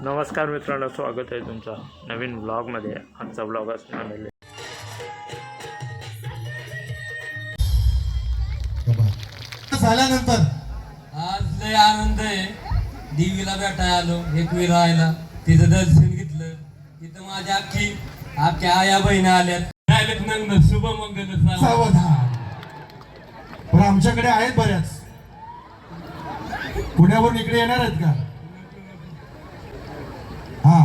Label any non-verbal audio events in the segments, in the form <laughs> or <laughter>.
नमस्कार मित्रांनो स्वागत आहे तुमचं नवीन ब्लॉगमध्ये आजचा ब्लॉग असणार आहे झाल्यानंतर? आज लय आनंद आहे. देवीला भेटायला आलो एकवी राहायला तिचं दर्शन घेतलं. तिथं माझ्या अख्खी आपल्या आया बहिणी आल्यात. राहिलेत नंद शुभ मंगल सावधान. आमच्याकडे आहेत बऱ्याच. पुण्यावरून इकडे येणार आहेत का? हा.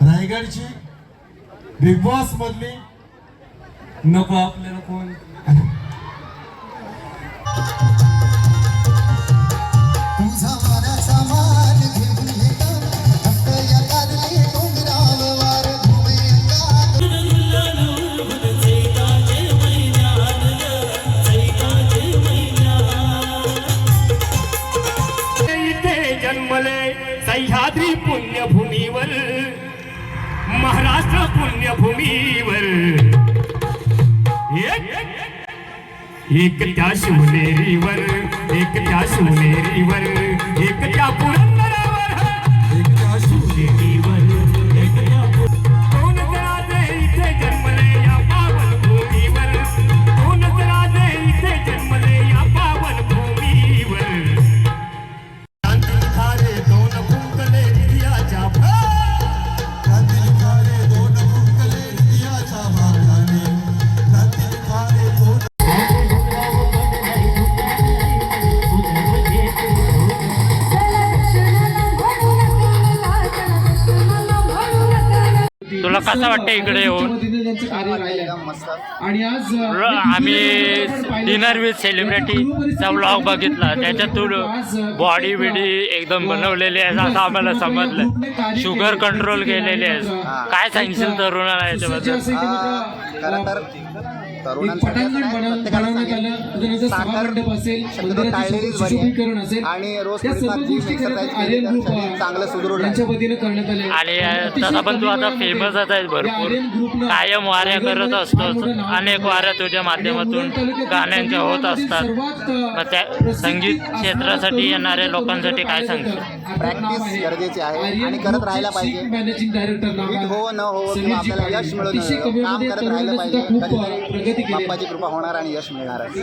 रायगडची बिग बॉस मधली. नको आपल्याला कोण? <laughs> महाराष्ट्र पुण्यभूमीवर. एक एक त्या शिवनेरीवर एक त्या शिवनेरीवर एक त्या तुला कसं वाटतं इकडे येऊन? आणि आज आम्ही डिनर विथ सेलिब्रिटीचा व्लॉग बघितला. त्याच्यातून बॉडी बिडी एकदम बनवलेली आहे असं आम्हाला समजलं. शुगर कंट्रोल केलेली आहे. काय सांगशील तरुणाला याच्याबद्दल? आणि रोज चांगलं सुदृढ आणि तसा पण तू आता वेळामध्ये आहे भरपूर. कायम वाऱ्या करत असतो अनेक. वाऱ्या तुझ्या माध्यमातून गाण्यांच्या होत असतात. मग त्या संगीत क्षेत्रासाठी येणाऱ्या तरुण लोकांसाठी काय Practice आहे. गरजेची आहे आणि करत राहायला पाहिजे. हो न हो आपल्याला. यश मिळत कमी करत राहिलं पाहिजे. बाप्पाची कृपा होणार आणि यश मिळणार आहे.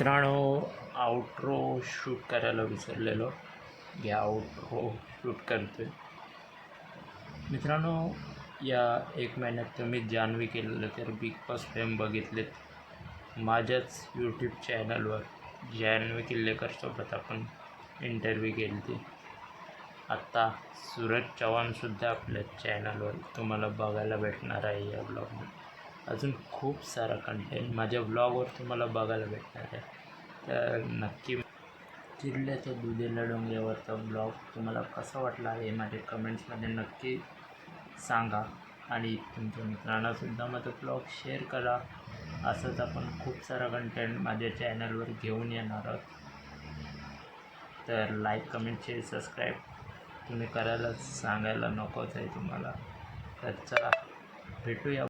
मित्रांनो आउट्रो शूट करायला विसरलेलो. या आउट्रो शूट करतोय. मित्रांनो या एक महिन्यात तुम्ही जान्हवी केलेलं तर बिग बॉस फेम बघितलेत. माझ्याच यूट्यूब चॅनलवर जान्हवी किल्लेकरसोबत आपण इंटरव्ह्यू केली ती आत्ता सूरज चव्हाणसुद्धा आपल्या चॅनलवर तुम्हाला बघायला भेटणार आहे या ब्लॉगमध्ये अजून खूप सारा कंटेंट माझ्या ब्लॉगवर तुम्हाला बघायला भेटणार आहे. तर नक्की चिरल्याचं दुधेला डोंगरावरचा ब्लॉग तुम्हाला कसा वाटला हे माझ्या कमेंट्समध्ये नक्की सांगा. आणि तुमच्या मित्रांनासुद्धा माझा ब्लॉग शेअर करा. असंच आपण खूप सारा कंटेंट माझ्या चॅनलवर घेऊन येणार आहोत. तर लाईक कमेंट शेअर सबस्क्राईब तुम्ही करायला सांगायला नकोच आहे तुम्हाला. तर चला भेटूया.